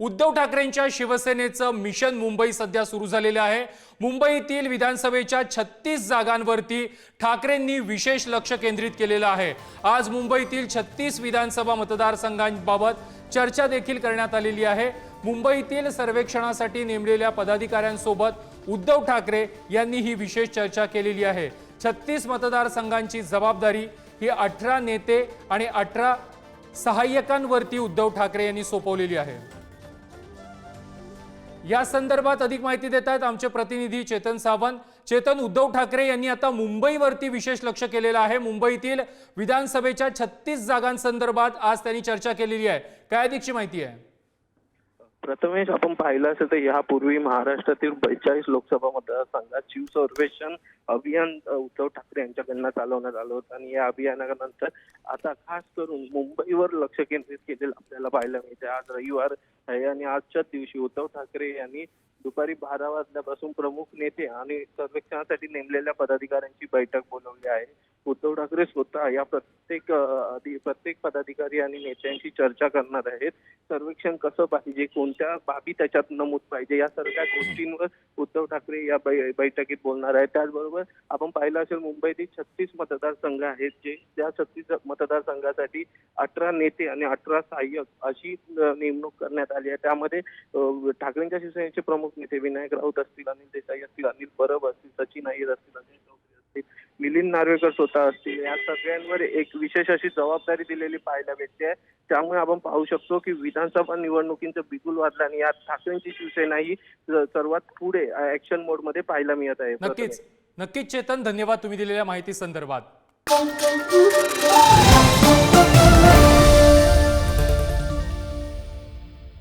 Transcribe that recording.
उद्धव ठाकरेंच्या शिवसेनेचं मिशन मुंबई सध्या सुरू झालेलं आहे. मुंबईतील विधानसभेच्या छत्तीस जागांवरती ठाकरेंनी विशेष लक्ष केंद्रित केलेलं आहे. आज मुंबईतील छत्तीस विधानसभा मतदारसंघांबाबत चर्चा देखील करण्यात आलेली आहे. मुंबईतील सर्वेक्षणासाठी नेमलेल्या पदाधिकाऱ्यांसोबत उद्धव ठाकरे यांनी ही विशेष चर्चा केलेली आहे. छत्तीस मतदारसंघांची जबाबदारी ही अठरा नेते आणि अठरा सहाय्यकांवरती उद्धव ठाकरे यांनी सोपवलेली आहे. या संदर्भात अधिक माहिती देत आहेत आमचे प्रतिनिधी चेतन सावंत. चेतन उद्धव ठाकरे यांनी आता मुंबईवरती विशेष लक्ष केलेलं आहे. मुंबईतील विधानसभेच्या छत्तीस जागांसंदर्भात आज त्यांनी चर्चा केलेली आहे. काय अधिकची माहिती आहे? प्रथमेश आपण पाहिलं असेल तर यापूर्वी महाराष्ट्रातील बेचाळीस लोकसभा मतदारसंघात शिव सर्वेक्षण अभियान उद्धव ठाकरे यांच्याकडनं चालवण्यात आलं होतं. आणि या अभियानानंतर आता खास करून मुंबईवर लक्ष केंद्रित केलेलं आपल्याला पाहायला मिळते आज रविवार आहे. आणि आजच्याच दिवशी उद्धव ठाकरे यांनी दुपारी बारा वाजल्यापासून प्रमुख नेते आणि सर्वेक्षणासाठी नेमलेल्या पदाधिकाऱ्यांची बैठक बोलवली आहे. उद्धव ठाकरे स्वतः या प्रत्येक प्रत्येक पदाधिकारी आणि नेत्यांशी चर्चा करणार आहेत. सर्वेक्षण कसं पाहिजे? कोणत्या बाबी त्याच्यात नमूद पाहिजे? या सगळ्या गोष्टींवर उद्धव ठाकरे या बै- बैठकीत बोलणार आहेत. त्याचबरोबर आपण पाहिलं असेल मुंबईतील छत्तीस मतदारसंघ आहेत जे त्या छत्तीस मतदारसंघासाठी अठरा नेते आणि अठरा सहाय्यक अशी नेमणूक करण्यात आली आहे. त्यामध्ये ठाकरेंच्या शिवसेनेचे प्रमुख नेते विनायक राऊत असतील अनिल देसाई असतील अनिल परब असतील सचिन अय्यर असतील अनिल चौधरी असतील. मिलिंद नार्वेकर स्वतः असतील. या सगळ्यांवर एक विशेष अशी जबाबदारी दिलेली पाहायला भेटते त्यामुळे आपण पाहू शकतो की विधानसभा निवडणुकीचं बिगुल वाढलं आणि यात ठाकरेंची शिवसेना ही स- सर्वात पुढे ऍक्शन मोडमध्ये पाहायला मिळत आहे. नक्कीच. नक्कीच चेतन धन्यवाद तुम्ही दिलेल्या माहिती संदर्भात.